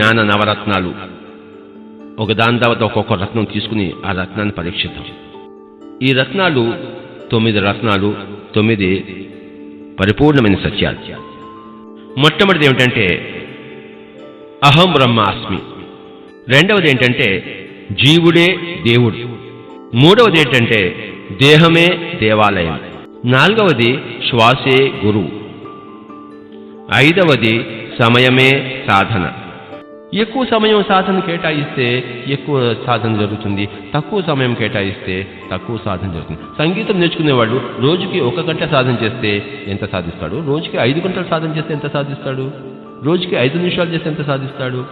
జ్ఞాన నవరత్నాలు. ఒకదాని తర్వాత ఒక్కొక్క రత్నం తీసుకుని ఆ రత్నాన్ని పరీక్షిద్దాం. ఈ రత్నాలు తొమ్మిది రత్నాలు తొమ్మిది పరిపూర్ణమైన సత్యాలు. మొట్టమొదటిది ఏమిటంటే అహం బ్రహ్మాస్మి రెండవది ఏంటంటే జీవుడే దేవుడు. మూడవది ఏంటంటే దేహమే దేవాలయం. నాలుగవది శ్వాసే గురువు. ఐదవది సమయమే సాధన. ఎక్కువ సమయం సాధన కేటాయిస్తే ఎక్కువ సాధన జరుగుతుంది. తక్కువ సమయం కేటాయిస్తే తక్కువ సాధన జరుగుతుంది. సంగీతం నేర్చుకునేవాడు రోజుకి ఒక గంట సాధన చేస్తే ఎంత సాధిస్తాడు? రోజుకి ఐదు గంటలు సాధన చేస్తే ఎంత సాధిస్తాడు? రోజుకి ఐదు నిమిషాలు చేస్తే ఎంత సాధిస్తాడు?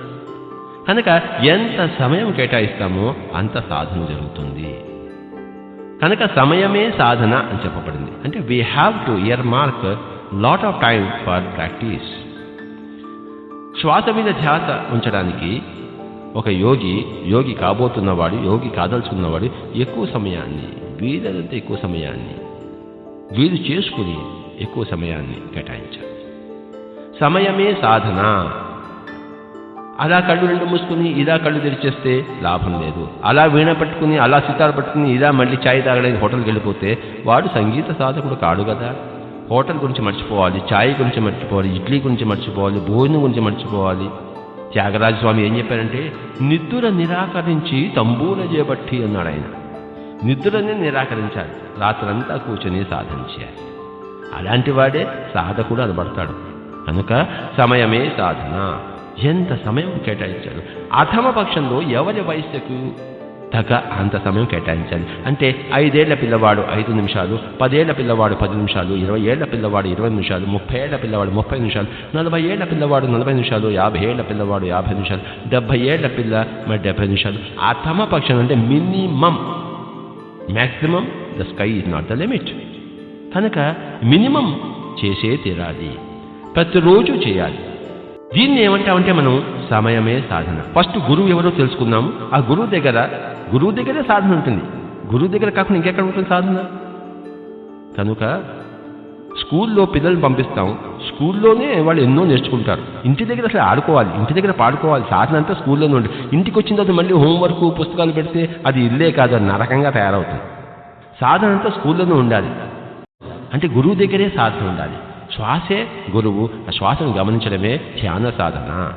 కనుక ఎంత సమయం కేటాయిస్తామో అంత సాధన జరుగుతుంది. కనుక సమయమే సాధన అని చెప్పబడింది. అంటే we have to earmark lot of time for practice శ్వాస మీద ధ్యాస ఉంచడానికి ఒక యోగి యోగి కాబోతున్నవాడు యోగి కాదలుచుకున్నవాడు ఎక్కువ సమయాన్ని వీలైనంత ఎక్కువ సమయాన్ని వీలు చేసుకుని ఎక్కువ సమయాన్ని కేటాయించాలి. సమయమే సాధన. అలా కళ్ళు రెండు మూసుకుని ఇలా కళ్ళు తెరిచేస్తే లాభం లేదు. అలా వీణ పట్టుకుని అలా సితార్ పట్టుకుని ఇలా మళ్ళీ ఛాయ్ తాగడానికి హోటల్కి వెళ్ళిపోతే వాడు సంగీత సాధకుడు కాడు కదా. హోటల్ గురించి మర్చిపోవాలి ఛాయ్ గురించి మర్చిపోవాలి ఇడ్లీ గురించి మర్చిపోవాలి భోజనం గురించి మర్చిపోవాలి. త్యాగరాజస్వామి ఏం చెప్పారంటే నిద్ర నిరాకరించి తంబూల చేపట్టి అన్నాడు ఆయన. నిద్రని నిరాకరించాలి రాత్రంతా కూర్చొని సాధన చేయాలి అలాంటి వాడే సాధకుడు అనబడతాడు. కనుక సమయమే సాధన. ఎంత సమయం కేటాయించాడు? అథమ పక్షంలో ఎవరి వయస్సుకు? తగ్గ అంత సమయం కేటాయించాలి అంటే ఐదేళ్ళ పిల్లవాడు ఐదు నిమిషాలు పదేళ్ళ పిల్లవాడు పది నిమిషాలు ఇరవై ఏళ్ళ పిల్లవాడు ఇరవై నిమిషాలు ముప్పై ఏళ్ళ పిల్లవాడు ముప్పై నిమిషాలు నలభై ఏళ్ళ పిల్లవాడు నలభై నిమిషాలు యాభై ఏళ్ళ పిల్లవాడు యాభై నిమిషాలు డెబ్బై ఏళ్ళ పిల్ల మరి డెబ్బై నిమిషాలు. అథమ పక్షం అంటే minimum. Maximum the sky is not the limit. కనుక మినిమం చేసే తీరాలి. ప్రతిరోజు చేయాలి. దీన్ని ఏమంటామంటే మనం సమయమే సాధన. ఫస్ట్ గురువు ఎవరో తెలుసుకుందాము ఆ గురువు దగ్గర గురువు దగ్గరే సాధన ఉంటుంది. గురువు దగ్గర కాకుండా ఇంకెక్కడ ఉంటుంది సాధన? కనుక స్కూల్లో పిల్లల్ని పంపిస్తాం. స్కూల్లోనే వాళ్ళు ఎన్నో నేర్చుకుంటారు. ఇంటి దగ్గర అసలు ఆడుకోవాలి ఇంటి దగ్గర పాడుకోవాలి. సాధన అంతా స్కూల్లోనే ఉంటుంది ఇంటికి వచ్చిన తర్వాత మళ్ళీ హోంవర్క్ పుస్తకాలు పెడితే అది ఇల్లే కాదు అది నరకంగా తయారవుతుంది. సాధన అంతా స్కూల్లోనే ఉండాలి. అంటే గురువు దగ్గరే సాధన ఉండాలి. శ్వాసే గురువు. ఆ శ్వాసను గమనించడమే ధ్యాన సాధన.